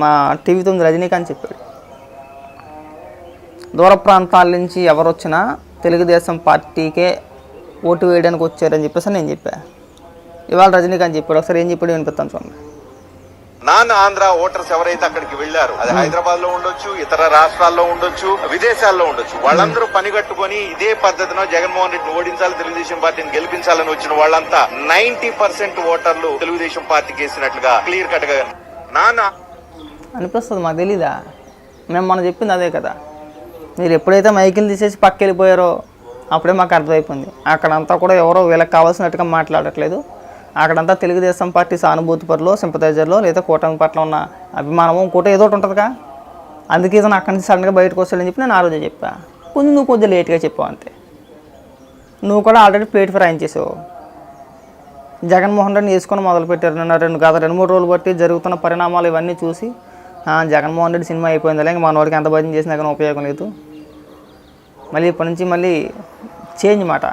మా టీవీ తొమ్మిది రజనీకాంత్ చెప్పాడు. దూర ప్రాంతాల నుంచి ఎవరు వచ్చినా తెలుగుదేశం పార్టీకే ఓటు వేయడానికి వచ్చారని చెప్పేసి నేను చెప్పా. ఇవాళ రజనీకాంత్ చెప్పాడు. ఒకసారి ఏం చెప్పాడు వినిపిస్తాను చూడండి. నాన్ ఆంధ్ర ఓటర్స్ ఎవరైతే అక్కడికి వెళ్ళారు అది హైదరాబాద్లో ఉండొచ్చు ఇతర రాష్ట్రాల్లో ఉండొచ్చు విదేశాల్లో ఉండొచ్చు వాళ్ళందరూ పనిగట్టుకొని ఇదే పద్ధతిలో జగన్మోహన్ రెడ్డిని ఓడించాలి తెలుగుదేశం పార్టీని గెలిపించాలని వచ్చిన వాళ్ళంతా నైన్టీ పర్సెంట్ ఓటర్లు తెలుగుదేశం పార్టీకి వేసినట్లుగా క్లియర్ కట్గా నాన్న అనిపిస్తుంది మాకు తెలీదా? మేము మనం చెప్పింది అదే కదా. మీరు ఎప్పుడైతే మైకిల్ తీసేసి పక్క వెళ్ళిపోయారో అప్పుడే మాకు అర్థమైపోయింది. అక్కడంతా కూడా ఎవరో వీళ్ళకి కావాల్సినట్టుగా మాట్లాడట్లేదు. అక్కడంతా తెలుగుదేశం పార్టీ సానుభూతి పరులో సింపతైజర్లో లేదా కూటమి పట్ల ఉన్న అభిమానము ఇంకోటి ఏదో ఒకటి ఉంటుందిగా. అందుకే ఇతను అక్కడి నుంచి సడన్గా బయటకు వస్తాడని చెప్పి నేను ఆ రోజే చెప్పా. కొంచెం నువ్వు కొంచెం లేట్గా చెప్పావు అంతే. నువ్వు కూడా ఆల్రెడీ ప్లేట్ చేసావు. జగన్మోహన్ రెడ్డిని వేసుకొని మొదలుపెట్టారు నిన్న రెండు గత రెండు మూడు రోజులు బట్టి జరుగుతున్న పరిణామాలు ఇవన్నీ చూసి జగన్మోహన్ రెడ్డి సినిమా అయిపోయిందిలే మన మనోడికి ఎంత భజన చేసినా కానీ ఉపయోగం లేదు. మళ్ళీ ఇప్పటి నుంచి మళ్ళీ చేంజ్ మాట.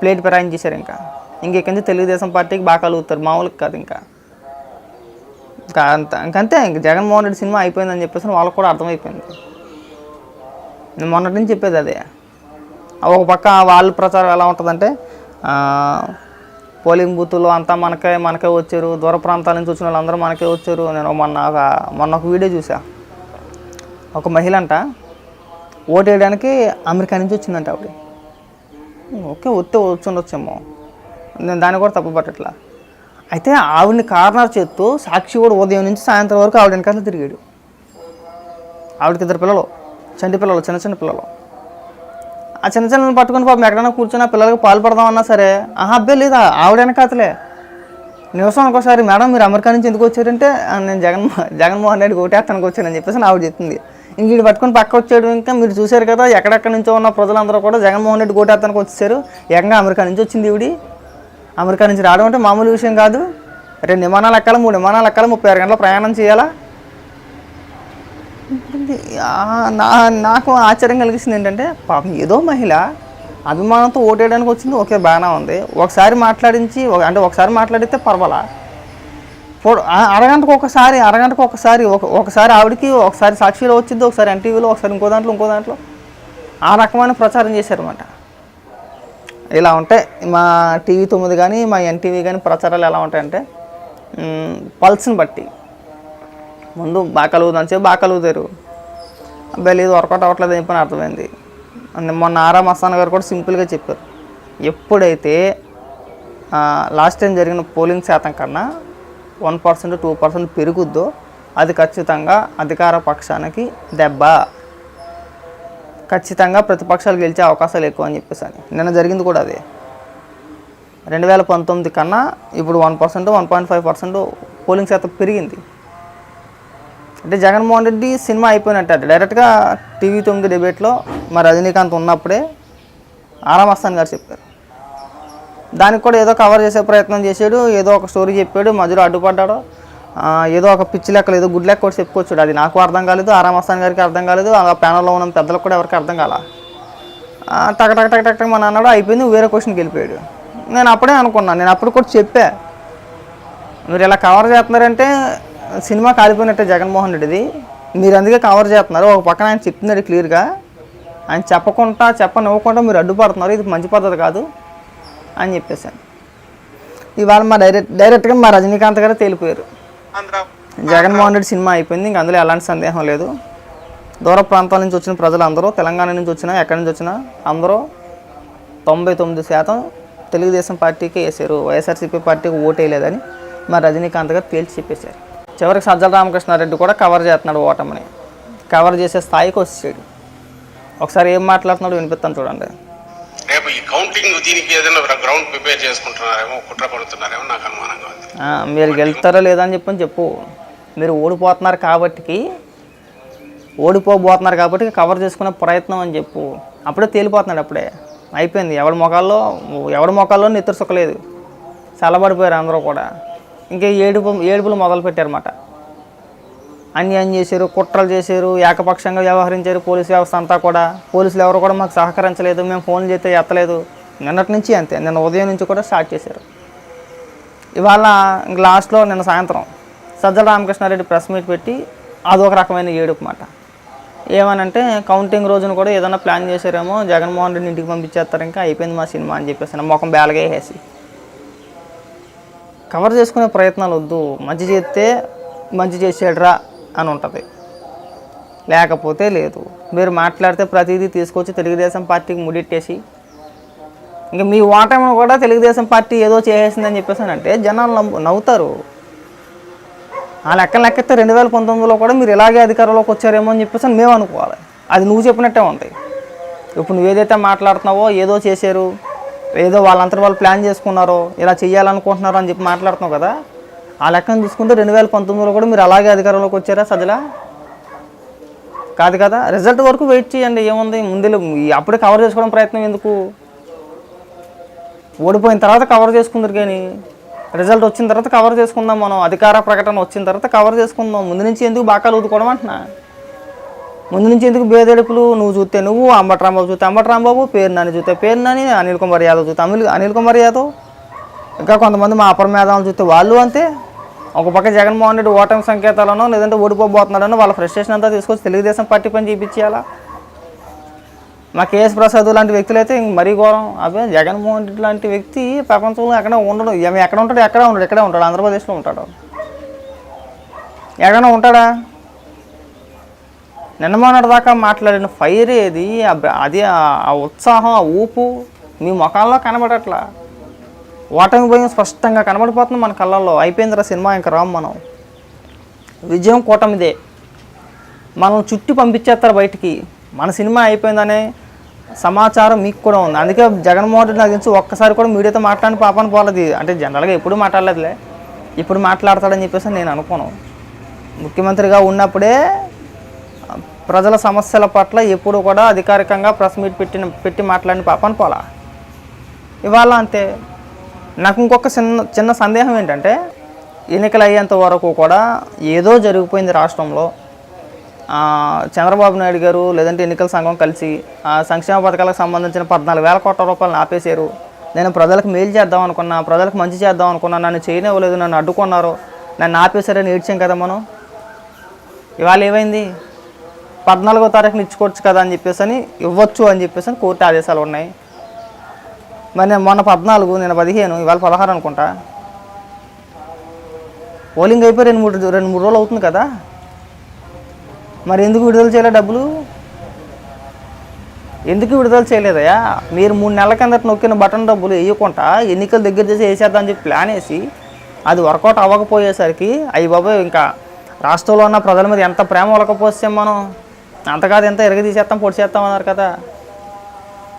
ప్లేట్ చేశారు ఇంకా. ఇంకెక్కడి నుంచి తెలుగుదేశం పార్టీకి బాగా కలుగుతారు మామూలుగా కాదు ఇంకా. ఇంకా అంత ఇంకంతే ఇంక జగన్మోహన్ రెడ్డి సినిమా అయిపోయిందని చెప్పేసి వాళ్ళకి కూడా అర్థమైపోయింది. నేను మొన్నటి నుంచి చెప్పేది అదే. ఒక పక్క వాళ్ళ ప్రచారం ఎలా ఉంటుందంటే పోలింగ్ బూత్లో అంతా మనకే మనకే వచ్చారు. దూర ప్రాంతాల నుంచి వచ్చిన వాళ్ళందరూ మనకే వచ్చారు. నేను మొన్న ఒక మొన్న ఒక వీడియో చూసా ఒక మహిళ అంట ఓటు వేయడానికి అమెరికా నుంచి వచ్చిందంట ఆవిడ. ఓకే వస్తే వచ్చి ఉండొచ్చేమో. నేను దాన్ని కూడా తప్పు పట్టట్లా. అయితే ఆవిడని కార్నర్ చేస్తూ సాక్షి కూడా ఉదయం నుంచి సాయంత్రం వరకు ఆవిడ వెనకాల తిరిగాడు. ఆవిడకి ఇద్దరు పిల్లలు చంటి పిల్లలు చిన్న చిన్న పిల్లలు. ఆ చిన్న చిన్న పట్టుకొని పాపం ఎక్కడైనా కూర్చున్నా పిల్లలకు పిల్లలకి పాలు పడదామన్నా సరే ఆహా అబ్బాయి లేదా ఆవిడ వెనకాతలే. నివసం ఒకసారి మేడం మీరు అమెరికా నుంచి ఎందుకు వచ్చారంటే నేను జగన్ జగన్మోహన్ రెడ్డి ఓటేస్తానికి వచ్చానని చెప్పేసి ఆవిడ చెప్తుంది. ఇంక వీడు పట్టుకొని పక్క వచ్చాడు ఇంకా మీరు చూశారు కదా ఎక్కడెక్కడి నుంచో ఉన్న ప్రజలందరూ కూడా జగన్మోహన్ రెడ్డి ఓటేస్తానికి వచ్చేసారు. ఏకంగా అమెరికా నుంచి వచ్చింది ఈవిడి. అమెరికా నుంచి రావడం అంటే మామూలు విషయం కాదు. రెండు విమానాలు ఎక్కాలి మూడు విమానాలు ఎక్కాలి ముప్పై ఆరు గంటల ప్రయాణం చేయాలా? నా నాకు ఆశ్చర్యం కలిగిస్తుంది ఏంటంటే పాపం ఏదో మహిళ అభిమానంతో ఓటేయడానికి వచ్చింది ఓకే బాగానే ఉంది. ఒకసారి మాట్లాడించి అంటే ఒకసారి మాట్లాడితే పర్వాలా? అరగంటకు ఒకసారి అరగంటకు ఒకసారి ఒక ఒకసారి ఆవిడకి ఒకసారి సాక్షిలో వచ్చింది ఒకసారి ఎన్టీవీలో ఒకసారి ఇంకో దాంట్లో ఇంకో దాంట్లో. ఆ రకమైన ప్రచారం చేశారన్నమాట. ఇలా ఉంటాయి మా టీవీ తొమ్మిది కానీ మా ఎన్టీవీ కానీ ప్రచారాలు ఎలా ఉంటాయంటే పల్స్ని బట్టి. ముందు బాగా కలుగుదని చెప్పి బాగా కలుగుతారు అబ్బాయి లేదు వర్కౌట్ అవ్వట్లేదు అని చెప్పని అర్థమైంది. మొన్న ఆరా మస్తాన్ గారు కూడా సింపుల్గా చెప్పారు. ఎప్పుడైతే లాస్ట్ టైం జరిగిన పోలింగ్ శాతం కన్నా వన్ పర్సెంట్ టూ పర్సెంట్ పెరుగుద్దో అది ఖచ్చితంగా అధికార పక్షానికి దెబ్బ. ఖచ్చితంగా ప్రతిపక్షాలు గెలిచే అవకాశాలు ఎక్కువ అని చెప్పేసి అని. నిన్న జరిగింది కూడా అదే. రెండు వేల పంతొమ్మిది కన్నా ఇప్పుడు one percent one point five percent polling శాతం పెరిగింది. అంటే జగన్మోహన్ రెడ్డి సినిమా అయిపోయినట్టు డైరెక్ట్గా టీవీ తొమ్మిది డిబేట్లో మా రజనీకాంత్ ఉన్నప్పుడే ఆరామస్తాన్ గారు చెప్పారు. దానికి కూడా ఏదో కవర్ చేసే ప్రయత్నం చేశాడు ఏదో ఒక స్టోరీ చెప్పాడు మధ్యలో అడ్డుపడ్డాడు. ఏదో ఒక పిచ్చి లెక్కలు ఏదో గుడ్ లెక్క కూడా చెప్పుకోవచ్చాడు అది నాకు అర్థం కాలేదు ఆరామస్తాన్ గారికి అర్థం కాలేదు ఆ ప్యానల్లో ఉన్న పెద్దలకు కూడా ఎవరికి అర్థం కాల. టక టక టక టక మా మన అన్నాడు అయిపోయింది వేరే క్వశ్చన్కి వెళ్ళిపోయాడు. నేను అప్పుడే అనుకున్నాను నేను అప్పుడు కూడా చెప్పా. మీరు ఇలా కవర్ చేస్తున్నారంటే సినిమా కాలిపోయినట్టే జగన్మోహన్ రెడ్డిది. మీరు అందుకే కవర్ చేస్తున్నారు. ఒక పక్కన ఆయన చెప్తున్నాడు క్లియర్గా ఆయన చెప్పకుండా చెప్పనివ్వకుండా మీరు అడ్డుపడుతున్నారు. ఇది మంచి పద్ధతి కాదు అని చెప్పేసాను ఇవాళ మా డైరెక్ట్ డైరెక్ట్గా మా రజనీకాంత్ గారు తేలిపోయారు. జగన్మోహన్ రెడ్డి సినిమా అయిపోయింది. ఇంక అందులో ఎలాంటి సందేహం లేదు. దూర ప్రాంతాల నుంచి వచ్చిన ప్రజలందరూ తెలంగాణ నుంచి వచ్చినా ఎక్కడి నుంచి వచ్చినా అందరూ తొంభై తొమ్మిది శాతం తెలుగుదేశం పార్టీకి వేసారు. వైఎస్ఆర్సీపీ పార్టీకి ఓటేయలేదని మా రజనీకాంత్ గారు తేల్చి చెప్పేశారు. చివరికి సజ్జల రామకృష్ణారెడ్డి కూడా కవర్ చేస్తున్నాడు ఓటమిని. కవర్ చేసే స్థాయికి వచ్చాడు ఒకసారి ఏం మాట్లాడుతున్నాడు వినిపిస్తాను చూడండి. రేపు ఈ కౌంటింగ్ దీనికి ఏదైనా గ్రౌండ్ ప్రిపేర్ చేసుకుంటున్నారేమో కుట్ర పడుతున్నారేమో నాకు అనుమానంగా ఉంది. ఆ, మీరు గెలుస్తారో లేదా అని చెప్పని చెప్పు. మీరు ఓడిపోతున్నారు కాబట్టికి ఓడిపోబోతున్నారు కాబట్టి కవర్ చేసుకునే ప్రయత్నం అని చెప్పు. అప్పుడే తేలిపోతున్నాడు అప్పుడే. అయిపోయింది. ఎవడి మొఖాల్లో ఎవడి మొఖాల్లో నిద్ర సుక్కలేదు చల్లబడిపోయారు అందరూ కూడా. ఇంకా ఏడుపు ఏడుపులు మొదలు పెట్టారన్నమాట. అన్యాయం చేశారు కుట్రలు చేశారు ఏకపక్షంగా వ్యవహరించారు పోలీస్ వ్యవస్థ అంతా కూడా. పోలీసులు ఎవరు కూడా మాకు సహకరించలేదు మేము ఫోన్లు చేస్తే ఎత్తలేదు. నిన్నటి నుంచి అంతే నిన్న ఉదయం నుంచి కూడా స్టార్ట్ చేశారు. ఇవాళ లాస్ట్లో నిన్న సాయంత్రం సజ్జల రామకృష్ణారెడ్డి ప్రెస్ మీట్ పెట్టి అదొక రకమైన ఏడుపు మాట. ఏమనంటే కౌంటింగ్ రోజున కూడా ఏదైనా ప్లాన్ చేశారేమో జగన్మోహన్ రెడ్డి ఇంటికి పంపించేస్తారు ఇంకా అయిపోయింది మా సినిమా అని చెప్పేసి మొఖం బేలగా వేసేసి కవర్ చేసుకునే ప్రయత్నాలు వద్దు. మంచి చేస్తే మంచి చేసాడురా అని ఉంటుంది. లేకపోతే లేదు. మీరు మాట్లాడితే ప్రతిదీ తీసుకొచ్చి తెలుగుదేశం పార్టీకి ముడిట్టేసి ఇంకా మీ ఓటమిని కూడా తెలుగుదేశం పార్టీ ఏదో చేసేసిందని చెప్పేసానంటే జనాలు నవ్వు నవ్వుతారు. ఆ లెక్క లెక్కెత్తే రెండు వేల పంతొమ్మిదిలో కూడా మీరు ఇలాగే అధికారంలోకి వచ్చారేమో అని చెప్పేసి మేము అనుకోవాలి. అది నువ్వు చెప్పినట్టే ఉంటాయి ఇప్పుడు నువ్వు ఏదైతే మాట్లాడుతున్నావో ఏదో చేశారు ఏదో వాళ్ళంతా వాళ్ళు ప్లాన్ చేసుకున్నారు ఇలా చేయాలనుకుంటున్నారో అని చెప్పి మాట్లాడుతున్నాం కదా ఆ లెక్కను చూసుకుంటే రెండు వేల పంతొమ్మిదిలో కూడా మీరు అలాగే అధికారంలోకి వచ్చారా సజలా కాదు కదా? రిజల్ట్ వరకు వెయిట్ చేయండి ఏముంది? ముందు అప్పుడే కవర్ చేసుకోవడం ప్రయత్నం ఎందుకు? ఓడిపోయిన తర్వాత కవర్ చేసుకుందరు కానీ రిజల్ట్ వచ్చిన తర్వాత కవర్ చేసుకుందాం మనం అధికార ప్రకటన వచ్చిన తర్వాత కవర్ చేసుకుందాం ముందు నుంచి ఎందుకు బాకాలు ఊదుకోవడం అంటున్నా? ముందు నుంచి ఎందుకు బేదెడుపులు? నువ్వు చూస్తే నువ్వు అంబటి రాంబాబు చూస్తే అంబటి రాంబాబు పేరు నాని చూస్తే పేరు నాని అనిల్ కుమార్ యాదవ్ చూస్తే అనిల్ అనిల్ కుమార్ యాదవ్. ఇంకా కొంతమంది మా అపర మేధావులు చూస్తే వాళ్ళు అంతే. ఒక పక్క జగన్మోహన్ రెడ్డి ఓటమి సంకేతాలను లేదంటే ఓడిపోబోతున్నాడనో వాళ్ళ ఫ్రస్ట్రేషన్ అంతా తీసుకొచ్చి తెలుగుదేశం పార్టీ పని చేయించేయాలా మా కేఎస్ ప్రసాద్ లాంటి వ్యక్తులు అయితే ఇంక మరీ ఘోరం. అదే జగన్మోహన్ రెడ్డి లాంటి వ్యక్తి ప్రపంచంలో ఎక్కడ ఉండడు. ఎక్కడ ఉంటాడు ఎక్కడ ఉండడు. ఎక్కడే ఉంటాడు? ఆంధ్రప్రదేశ్లో ఉంటాడు. ఎక్కడైనా ఉంటాడా? నిన్న మొన్నటి దాకా మాట్లాడిన ఫైర్ ఏది? అది ఆ- ఉత్సాహం ఆ ఊపు మీ ముఖాల్లో కనబడట్లా? ఓటమి భయం స్పష్టంగా కనబడిపోతుంది మన కళ్ళల్లో. అయిపోయిందిరా సినిమా ఇంకా రాము మనం. విజయం కూటమిదే. మనం చుట్టి పంపించేస్తారు బయటికి. మన సినిమా అయిపోయిందనే సమాచారం మీకు కూడా ఉంది. అందుకే జగన్మోహన్ రెడ్డి నాకు తెలిసి ఒక్కసారి కూడా మీడియాతో మాట్లాడిన పాపని పోలేదు. అంటే జనరల్గా ఎప్పుడు మాట్లాడలేదులే. ఇప్పుడు మాట్లాడతాడని చెప్పేసి నేను అనుకోను. ముఖ్యమంత్రిగా ఉన్నప్పుడే ప్రజల సమస్యల పట్ల ఎప్పుడు కూడా అధికారికంగా ప్రెస్ మీట్ పెట్టిన పెట్టి మాట్లాడిన పాపను పోలా. ఇవాళ అంతే. నాకు ఇంకొక చిన్న చిన్న సందేహం ఏంటంటే ఎన్నికలు అయ్యేంత వరకు కూడా ఏదో జరిగిపోయింది రాష్ట్రంలో. చంద్రబాబు నాయుడు గారు లేదంటే ఎన్నికల సంఘం కలిసి ఆ సంక్షేమ పథకాలకు సంబంధించిన పద్నాలుగు వేల కోట్ల రూపాయలను ఆపేశారు. నేను ప్రజలకు మేలు చేద్దాం అనుకున్నా ప్రజలకు మంచి చేద్దాం అనుకున్నా నన్ను చేయనివ్వలేదు నన్ను అడ్డుకున్నారు నన్ను ఆపేశారని ఏడ్చాం కదా మనం. ఇవాళ ఏమైంది? పద్నాలుగో తారీఖున ఇచ్చుకోవచ్చు కదా అని చెప్పేసి అని ఇవ్వచ్చు అని చెప్పేసి అని కోర్టు ఆదేశాలు ఉన్నాయి. మరి నేను మొన్న పద్నాలుగు నేను పదిహేను ఇవాళ పదహారు అనుకుంటా. పోలింగ్ అయిపోయి రెండు మూడు రెండు మూడు రోజులు అవుతుంది కదా. మరి ఎందుకు విడుదల చేయలే డబ్బులు? ఎందుకు విడుదల చేయలేదయ్యా? మీరు మూడు నెలల కిందట నొక్కిన బటన్ డబ్బులు వేయకుండా ఎన్నికల దగ్గర చేసి వేసేద్దాం అని చెప్పి ప్లాన్ వేసి అది వర్కౌట్ అవ్వకపోయేసరికి అయ్యి బాబు ఇంకా రాష్ట్రంలో ఉన్న ప్రజల మీద ఎంత ప్రేమ ఒలకపోసాం మనం? అంత కాదు ఎంత పొడి చేస్తాం అన్నారు కదా.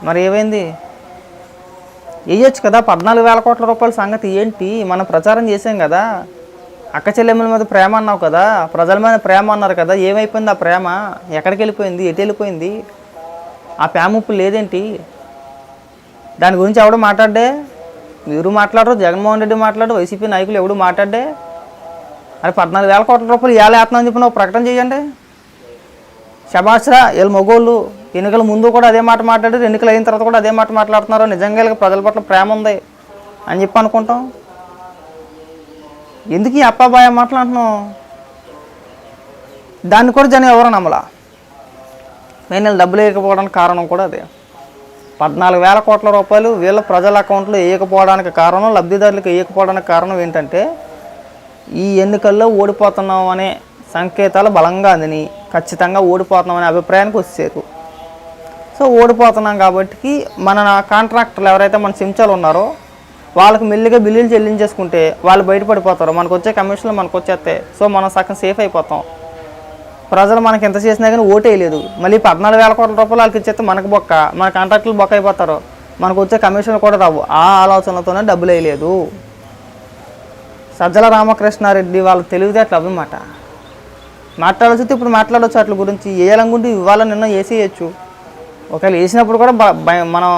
మరి ఏమైంది? వేయచ్చు కదా పద్నాలుగు వేల కోట్ల రూపాయల సంగతి ఏంటి? మనం ప్రచారం చేసాం కదా. అక్క చెల్లెమ్మల మీద ప్రేమ అన్నావు కదా. ప్రజల మీద ప్రేమ అన్నారు కదా. ఏమైపోయింది ఆ ప్రేమ? ఎక్కడికి వెళ్ళిపోయింది? ఎటు వెళ్ళిపోయింది? ఆ ప్రేమ ఉప్పు లేదేంటి? దాని గురించి ఎవడు మాట్లాడే మీరు మాట్లాడరు జగన్మోహన్ రెడ్డి మాట్లాడు వైసీపీ నాయకులు ఎవడు మాట్లాడే అరే పద్నాలుగు వేల కోట్ల రూపాయలు ఎలా వేస్తున్నామని చెప్పి ఒక ప్రకటన చేయండి. శభాష్రా వీళ్ళు మగోళ్ళు ఎన్నికల ముందు కూడా అదే మాట మాట్లాడారు ఎన్నికలు అయిన తర్వాత కూడా అదే మాట మాట్లాడుతున్నారు. నిజంగా వీళ్ళకి ప్రజల పట్ల ప్రేమ ఉంది అని చెప్పి అనుకుంటాం. ఎందుకు ఈ అప్పాబాయ మాట్లాడుతున్నాం దాన్ని కూడా జనం ఎవరు నమ్మలా? నేను వీళ్ళు డబ్బులు వేయకపోవడానికి కారణం కూడా అదే. పద్నాలుగు వేల కోట్ల రూపాయలు వీళ్ళ ప్రజల అకౌంట్లో వేయకపోవడానికి కారణం లబ్ధిదారులకు వేయకపోవడానికి కారణం ఏంటంటే ఈ ఎన్నికల్లో ఓడిపోతున్నాం అనే సంకేతాలు బలంగా అందిని ఖచ్చితంగా ఓడిపోతున్నాం అనే అభిప్రాయానికి వచ్చారు సో ఓడిపోతున్నాం కాబట్టి మన కాంట్రాక్టర్లు ఎవరైతే మన చెంచాలు ఉన్నారో వాళ్ళకి మెల్లిగా బిల్లులు చెల్లించేసుకుంటే వాళ్ళు బయటపడిపోతారు. మనకు వచ్చే కమిషన్లు మనకు వచ్చేస్తాయి సో మనం సగం సేఫ్ అయిపోతాం. ప్రజలు మనకి ఎంత చేసినా కానీ ఓటేయలేదు. మళ్ళీ పద్నాలుగు వేల కోట్ల రూపాయలు వాళ్ళకి ఇచ్చేస్తే మనకు బొక్క మన కాంట్రాక్టులు బొక్క అయిపోతారు. మనకు వచ్చే కమిషన్లు కూడా రావు. ఆ ఆలోచనతోనే డబ్బులు వేయలేదు. సజ్జల రామకృష్ణారెడ్డి వాళ్ళ తెలివితేటలు అన్నమాట మాట్లాడచ్చు ఇప్పుడు మాట్లాడవచ్చు అట్ల గురించి. వేయాలనుకుంటే ఇవాళ నిన్న వేసేయచ్చు ఒకవేళ వేసినప్పుడు కూడా భయం- మనం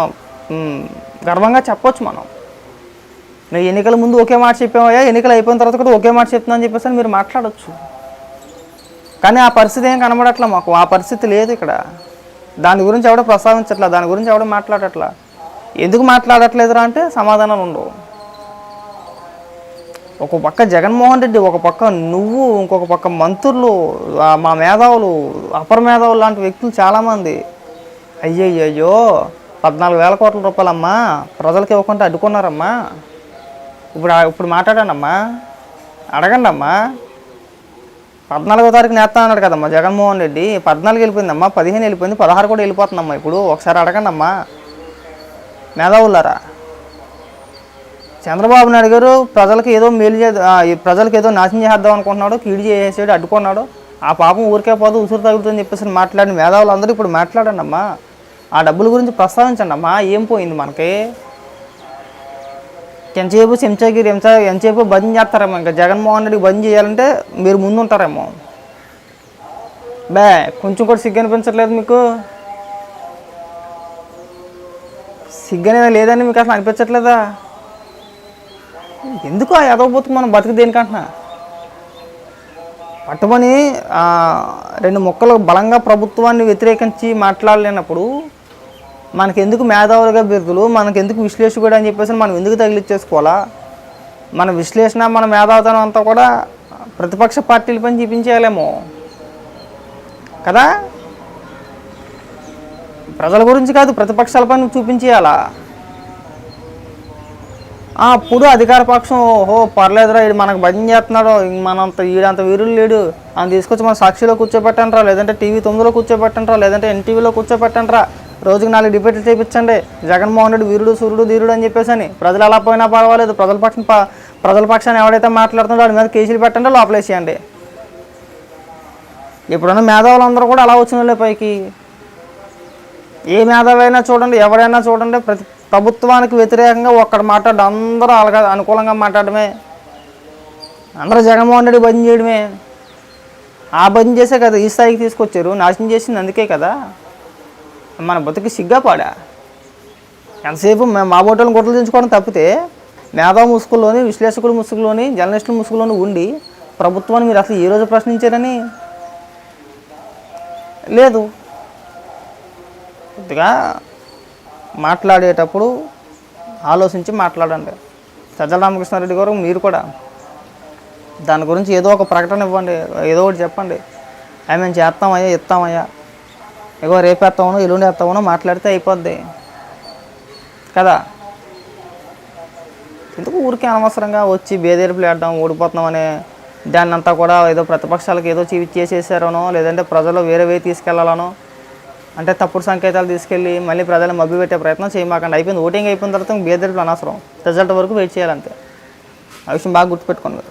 గర్వంగా చెప్పొచ్చు మనం. నువ్వు ఎన్నికల ముందు ఒకే మాట చెప్పావయ్యా ఎన్నికలు అయిపోయిన తర్వాత కూడా ఒకే మాట చెప్తున్నా అని చెప్పేసి మీరు మాట్లాడవచ్చు కానీ ఆ పరిస్థితి ఏం కనబడట్లా మాకు? ఆ పరిస్థితి లేదు ఇక్కడ. దాని గురించి ఎవడో ప్రస్తావించట్లా? దాని గురించి ఎవడో మాట్లాడట్లా? ఎందుకు మాట్లాడట్లేదురా అంటే సమాధానాలు ఉండవు. ఒక పక్క జగన్మోహన్ రెడ్డి ఒక పక్క నువ్వు ఇంకొక పక్క మంత్రులు మా మేధావులు అపర మేధావులు లాంటి వ్యక్తులు చాలామంది. అయ్యయ్యో పద్నాలుగు వేల కోట్ల రూపాయలమ్మా ప్రజలకు ఇవ్వకుండా అడ్డుకున్నారమ్మా. ఇప్పుడు ఇప్పుడు మాట్లాడానమ్మా అడగండి అమ్మా పద్నాలుగో తారీఖు నేస్తా అన్నాడు కదమ్మా జగన్మోహన్ రెడ్డి. పద్నాలుగు వెళ్ళిపోయిందమ్మా పదిహేను వెళ్ళిపోయింది పదహారు కూడా వెళ్ళిపోతుందమ్మా ఇప్పుడు. ఒకసారి అడగండి అమ్మా మేధావులారా చంద్రబాబు నాయుడు గారు ప్రజలకు ఏదో మేలు చే ప్రజలకు ఏదో నాశనం చేద్దాం అనుకుంటున్నాడు కీడు చేసేసాడు అడ్డుకున్నాడు ఆ పాపం ఊరికే పోదు ఉసురు తగులుతుందని చెప్పేసి మాట్లాడిన మేధావులు అందరూ ఇప్పుడు మాట్లాడండి అమ్మా. ఆ డబ్బుల గురించి ప్రస్తావించండి అమ్మా. ఏం పోయింది మనకి? ఎంతసేపు చెంచాగిరి ఎంత ఎంతసేపు బంద్ చేస్తారేమో ఇంకా? జగన్మోహన్ రెడ్డికి బంద్ చేయాలంటే మీరు ముందు ఉంటారేమో బే కొంచెం కూడా సిగ్గు అనిపించట్లేదు మీకు? సిగ్గు అనేది లేదని మీకు అసలు అనిపించట్లేదా? ఎందుకు ఆ ఎదవ మనం బతుకు దేనికంటున్నా? పట్టుమని రెండు మొక్కలు బలంగా ప్రభుత్వాన్ని వ్యతిరేకించి మాట్లాడలేనప్పుడు మనకెందుకు మేధావులుగా బిరుదులు మనకెందుకు విశ్లేషకుడు అని చెప్పేసి మనం ఎందుకు తగిలిచ్చేసుకోవాలా? మన విశ్లేషణ మన మేధావితనం అంతా కూడా ప్రతిపక్ష పార్టీల పని చూపించేయాలేమో. కదా? ప్రజల గురించి కాదు ప్రతిపక్షాల పని చూపించేయాలా? అప్పుడు అధికార పక్షం ఓహో పర్లేదురా ఈడు మనకు భజన చేస్తున్నాడు మనంత వీడంత వీరులు లేడు. అని తీసుకొచ్చి మన సాక్షిలో కూర్చోబెట్టండిరా లేదంటే టీవీ తొమ్మిదిలో కూర్చోబెట్టండిరా లేదంటే ఎన్టీవీలో కూర్చోబెట్టండిరా. రోజుకి నాలుగు డిబేట్లు చేయించండి జగన్మోహన్ రెడ్డి వీరుడు సూర్యుడు ధీరుడు అని చెప్పేసి అని ప్రజలు ఎలా పోయినా పర్వాలేదు. ప్రజల పక్షం ప- ప్రజల పక్షాన్ని ఎవడైతే మాట్లాడుతున్నాడో వాడి మీద కేసులు పెట్టండి లోపలేసేయండి. ఇప్పుడున్న మేధావులందరూ కూడా అలా వచ్చిన పైకి. ఏ మేధావైనా చూడండి ఎవరైనా చూడండి ప్రతి ప్రభుత్వానికి వ్యతిరేకంగా ఒక్కడ మాట్లాడు అందరూ అలాగా అనుకూలంగా మాట్లాడమే అందరూ జగన్మోహన్ రెడ్డి బంద్ చేయడమే. ఆ బంద్ చేసే కదా ఈ స్థాయికి తీసుకొచ్చారు నాశనం చేసింది అందుకే కదా. మన బతుకి సిగ్గా పాడా ఎంతసేపు మేము మా బోటలను గుట్టలు దించుకోవడం తప్పితే మేధావ ముసుగులోని విశ్లేషకుడు ముసుగులోని జర్నలిస్టుల ముసుగులోని ఉండి ప్రభుత్వాన్ని మీరు అసలు ఏ రోజు ప్రశ్నించారని? లేదు. కొద్దిగా మాట్లాడేటప్పుడు ఆలోచించి మాట్లాడండి. సజ్జల రామకృష్ణారెడ్డి గారు మీరు కూడా దాని గురించి ఏదో ఒక ప్రకటన ఇవ్వండి ఏదో ఒకటి చెప్పండి. అవి మేము చేస్తామయ్యా ఇస్తామయ్యా. ఇగో రేపేస్తామనో ఎల్లుండి వేస్తామనో మాట్లాడితే అయిపోద్ది. కదా? ఎందుకు ఊరికే అనవసరంగా వచ్చి బేదేరుపులు వేద్దాం ఓడిపోతున్నామనే దాన్ని అంతా కూడా ఏదో ప్రతిపక్షాలకు ఏదో చేసేసారనో లేదంటే ప్రజలు వేరే వే తీసుకెళ్ళాలనో అంటే తప్పుడు సంకేతాలు తీసుకెళ్ళి మళ్ళీ ప్రజలు మబ్బి పెట్టే ప్రయత్నం చేయమాకండి. అయిపోయింది. ఓటింగ్ అయిపోయిన తర్వాత బేదరిపులు అనవసరం. రిజల్ట్ వరకు వెయిట్ చేయాలంతే. ఆ విషయం బాగా గుర్తుపెట్టుకోండి